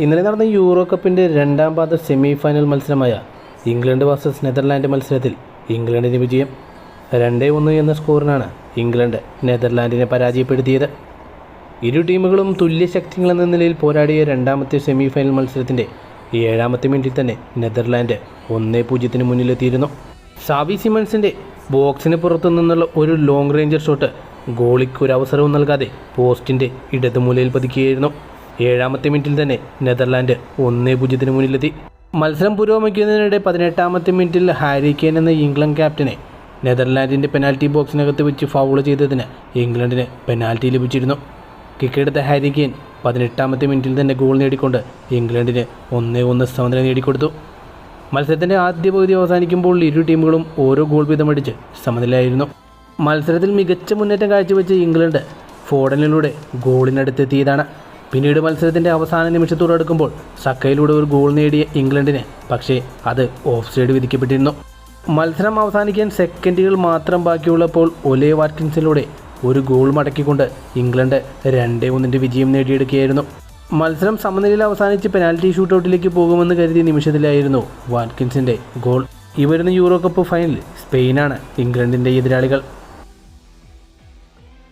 ഇന്നലെ നടന്ന യൂറോ കപ്പിന്റെ രണ്ടാം പാദ സെമി ഫൈനൽ മത്സരമായ ഇംഗ്ലണ്ട് വേഴ്സസ് നെതർലാൻഡ് മത്സരത്തിൽ ഇംഗ്ലണ്ടിന് വിജയം രണ്ടേ ഒന്ന് എന്ന സ്കോറിനാണ് ഇംഗ്ലണ്ട് നെതർലാൻഡിനെ പരാജയപ്പെടുത്തിയത്. ഇരു ടീമുകളും തുല്യ ശക്തികളെന്ന നിലയിൽ പോരാടിയ രണ്ടാമത്തെ സെമി ഫൈനൽ മത്സരത്തിന്റെ ഏഴാമത്തെ മിനിറ്റിൽ തന്നെ നെതർലാൻഡ് ഒന്നേ പൂജ്യത്തിന് മുന്നിലെത്തിയിരുന്നു. സാവി സിമൺസിന്റെ ബോക്സിന് പുറത്തു നിന്നുള്ള ഒരു ലോങ് റേഞ്ചർ ഷോട്ട് ഗോളിക്ക് ഒരു അവസരവും നൽകാതെ പോസ്റ്റിന്റെ ഇടതുമൂലയിൽ പതിക്കുകയായിരുന്നു. ഏഴാമത്തെ മിനിറ്റിൽ തന്നെ നെതർലാൻഡ് ഒന്നേ പൂജ്യത്തിന് മുന്നിലെത്തി. മത്സരം പുരോഗമിക്കുന്നതിനിടെ പതിനെട്ടാമത്തെ മിനിറ്റിൽ ഹാരി കെയ്ൻ എന്ന ഇംഗ്ലണ്ട് ക്യാപ്റ്റനെ നെതർലാൻഡിന്റെ പെനാൽറ്റി ബോക്സിനകത്ത് വെച്ച് ഫൗൾ ചെയ്തതിന് ഇംഗ്ലണ്ടിന് പെനാൽറ്റി ലഭിച്ചിരുന്നു. കിക്കെടുത്ത ഹാരി കെയ്ൻ പതിനെട്ടാമത്തെ മിനിറ്റിൽ തന്നെ ഗോൾ നേടിക്കൊണ്ട് ഇംഗ്ലണ്ടിന് ഒന്നേ ഒന്ന് സമനില നേടിക്കൊടുത്തു. മത്സരത്തിന്റെ ആദ്യ പകുതി അവസാനിക്കുമ്പോൾ ഇരു ടീമുകളും ഓരോ ഗോൾ വീതമടിച്ച് സമനിലയായിരുന്നു. മത്സരത്തിൽ മികച്ച മുന്നേറ്റം കാഴ്ചവെച്ച ഇംഗ്ലണ്ട് ഫോഡനിലൂടെ ഗോളിനടുത്തെത്തിയതാണ്. പിന്നീട് മത്സരത്തിന്റെ അവസാന നിമിഷത്തോടടുക്കുമ്പോൾ സക്കയിലൂടെ ഒരു ഗോൾ നേടിയ ഇംഗ്ലണ്ടിന് പക്ഷേ അത് ഓഫ് സൈഡ് വിധിക്കപ്പെട്ടിരുന്നു. മത്സരം അവസാനിക്കാൻ സെക്കൻഡുകൾ മാത്രം ബാക്കിയുള്ളപ്പോൾ ഒലേ വാറ്റ്കിൻസിലൂടെ ഒരു ഗോൾ മടക്കിക്കൊണ്ട് ഇംഗ്ലണ്ട് രണ്ടേ ഒന്നിന്റെ വിജയം നേടിയെടുക്കുകയായിരുന്നു. മത്സരം സമനിലയിൽ അവസാനിച്ച് പെനാൽറ്റി ഷൂട്ടൗട്ടിലേക്ക് പോകുമെന്ന് കരുതിയ നിമിഷത്തിലായിരുന്നു വാറ്റ്കിൻസിന്റെ ഗോൾ. ഇവരുന്ന വരുന്ന യൂറോ കപ്പ് ഫൈനലിൽ സ്പെയിനാണ് ഇംഗ്ലണ്ടിന്റെ എതിരാളികൾ.